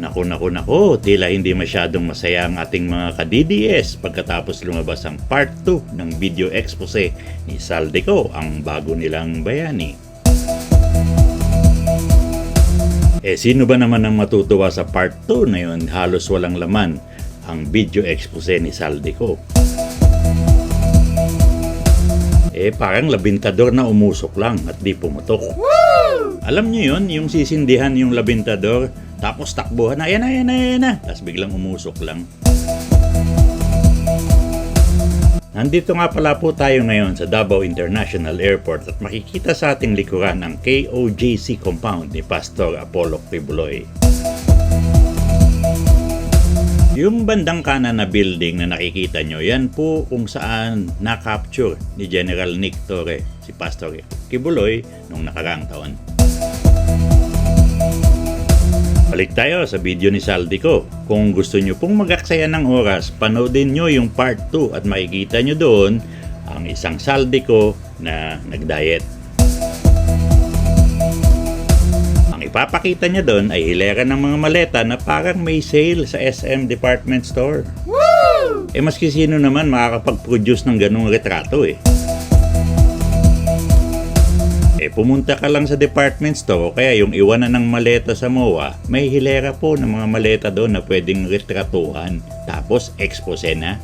Naku, naku, naku, tila hindi masyadong masaya ang ating mga ka-DDS pagkatapos lumabas ang part 2 ng video expose ni Saldico, ang bago nilang bayani. Eh sino ba naman ang matutuwa sa part 2 na yun halos walang laman ang video expose ni Saldico? Eh parang labintador na umusok lang at di pumutok. Alam niyo yun, yung sisindihan yung labintador, tapos takbuhan na, ayan na, ayan na, ayan na. Tapos biglang umusok lang. Nandito nga pala po tayo ngayon sa Davao International Airport at makikita sa ating likuran ang KOJC compound ni Pastor Apollo Pibuloy. Yung bandang kanan na building na nakikita nyo, yan po kung saan na-capture ni General Nick Torre, si Pastor Kibuloy, nung nakaraang taon. Balik tayo sa video ni Saldico. Kung gusto nyo pong mag-aksaya ng oras, panoodin nyo yung part 2 at makikita nyo doon ang isang Saldico na nag-diet. Ang ipapakita niya doon ay hilera ng mga maleta na parang may sale sa SM Department Store. Eh maski sino naman makakapag-produce ng ganung retrato eh. Eh pumunta ka lang sa department store o kaya yung iwanan ng maleta sa MOA, may hilera po ng mga maleta doon na pwedeng retratuhan. Tapos expose na.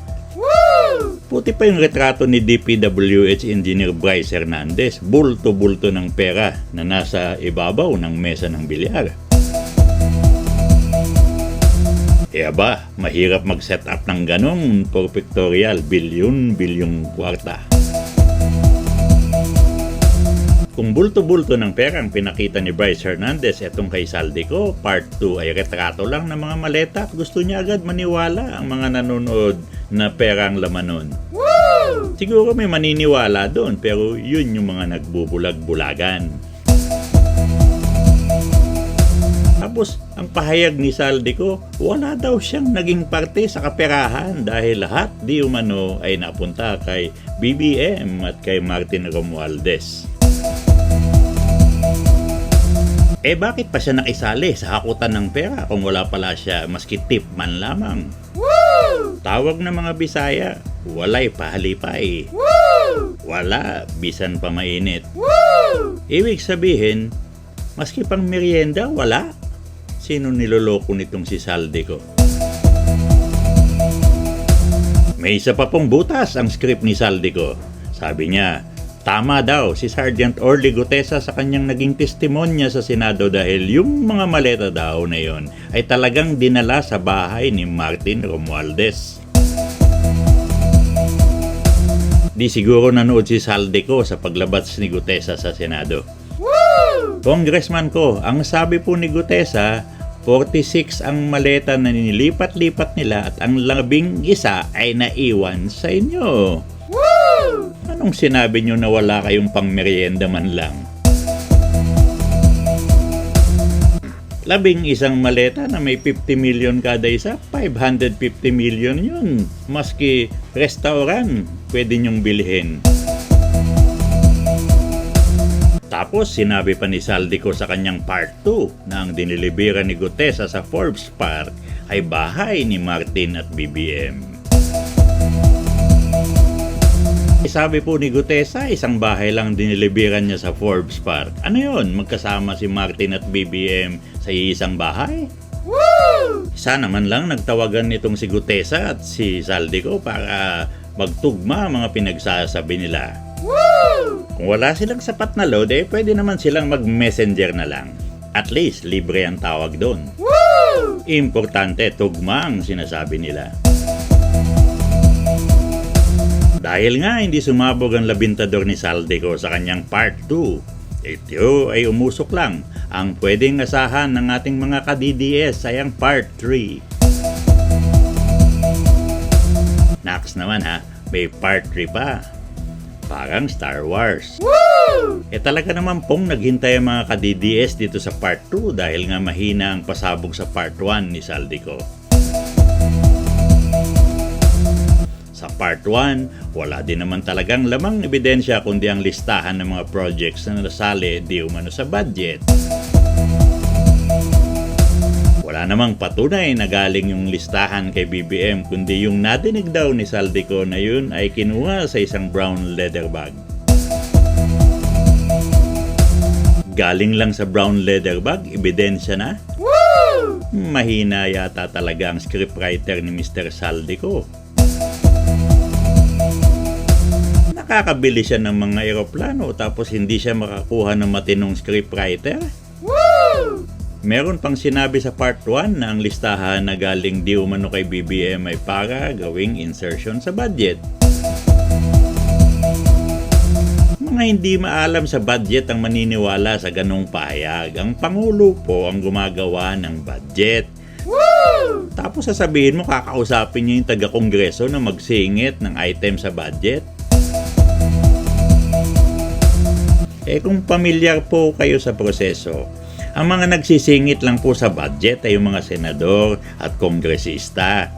Puti pa yung retrato ni DPWH Engineer Bryce Hernandez, bulto-bulto ng pera na nasa ibabaw ng mesa ng bilyar. E aba, mahirap mag-set up ng ganong for pictorial, bilyon-bilyong kwarta. Kung bulto-bulto ng pera ang pinakita ni Bryce Hernandez etong kay Saldico, part 2 ay retrato lang ng mga maleta at gusto niya agad maniwala ang mga nanonood na pera ang laman nun. Siguro may maniniwala doon pero yun yung mga nagbubulag-bulagan. Tapos, ang pahayag ni Saldico, wala daw siyang naging parte sa kaperahan dahil lahat di umano ay napunta kay BBM at kay Martin Romualdez. Eh bakit pa siya nakisali sa hakutan ng pera kung wala pala siya maski tip man lamang? Tawag ng mga Bisaya, walay pahalipay. Wala, bisan pa mainit. Ibig sabihin, maski pang merienda, wala. Sino niloloko nitong si Saldico? May isa pa pong butas ang script ni Saldico. Sabi niya, tama daw si Sergeant Orly Gutesa sa kanyang naging testimonya sa Senado dahil yung mga maleta daw na yon ay talagang dinala sa bahay ni Martin Romualdez. Di siguro nanood si Saldico sa paglabas ni Gutesa sa Senado. Congressman ko, ang sabi po ni Gutesa, 46 ang maleta na nilipat-lipat nila at ang labing isa ay naiwan sa inyo. Anong sinabi nyo na wala kayong pang merienda man lang? Labing isang maleta na may 50 million kada isa, 550 million yun. Maski restaurant, pwede nyong bilhin. Tapos sinabi pa ni Saldico sa kanyang part 2 na ang dinilibera ni Gutesa sa Forbes Park ay bahay ni Martin at BBM. Sabi po ni Gutesa, isang bahay lang diniliberan niya sa Forbes Park. Ano yon? Magkasama si Martin at BBM sa isang bahay? Sana man lang nagtawagan nitong si Gutesa at si Saldico para magtugma mga pinagsasabi nila. Kung wala silang sapat na load, eh pwede naman silang mag-messenger na lang. At least, libre ang tawag doon. Importante, tugma ang sinasabi nila. Dahil nga hindi sumabog ang labintador ni Saldico sa kanyang part 2, ito ay umusok lang. Ang pwedeng asahan ng ating mga ka-DDS ay ang part 3. Next naman ha, may part 3 pa. Parang Star Wars. Eh talaga naman pong naghintay ang mga ka-DDS dito sa part 2 dahil nga mahina ang pasabog sa part 1 ni Saldico. Sa part 1, wala din naman talagang lamang ebidensya kundi ang listahan ng mga projects na nasali di umano sa budget. Wala namang patunay na galing yung listahan kay BBM kundi yung nadinig daw ni Saldico na yun ay kinuha sa isang brown leather bag. Galing lang sa brown leather bag, ebidensya na? Mahina yata talaga ang scriptwriter ni Mr. Saldico. Nakakabili siya ng mga eroplano tapos hindi siya makakuha ng matinong scriptwriter? Meron pang sinabi sa part 1 na ang listahan na galing di umano kay BBM ay para gawing insertion sa budget. Mga hindi maalam sa budget ang maniniwala sa ganong pahayag. Ang Pangulo po ang gumagawa ng budget. Tapos sasabihin mo kakausapin niya yung taga-kongreso na magsingit ng item sa budget. Eh kung pamilyar po kayo sa proseso, ang mga nagsisingit lang po sa budget ay yung mga senador at kongresista.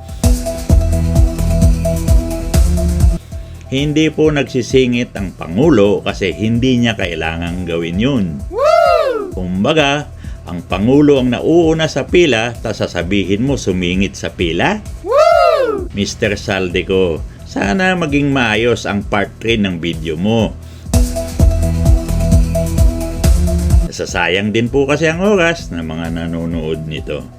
Hindi po nagsisingit ang Pangulo kasi hindi niya kailangang gawin yun. Kumbaga, ang Pangulo ang nauuna sa pila, tapos sasabihin mo sumingit sa pila? Mr. Saldico, sana maging maayos ang part 3 ng video mo. Sasayang din po kasi ang oras ng mga nanonood nito.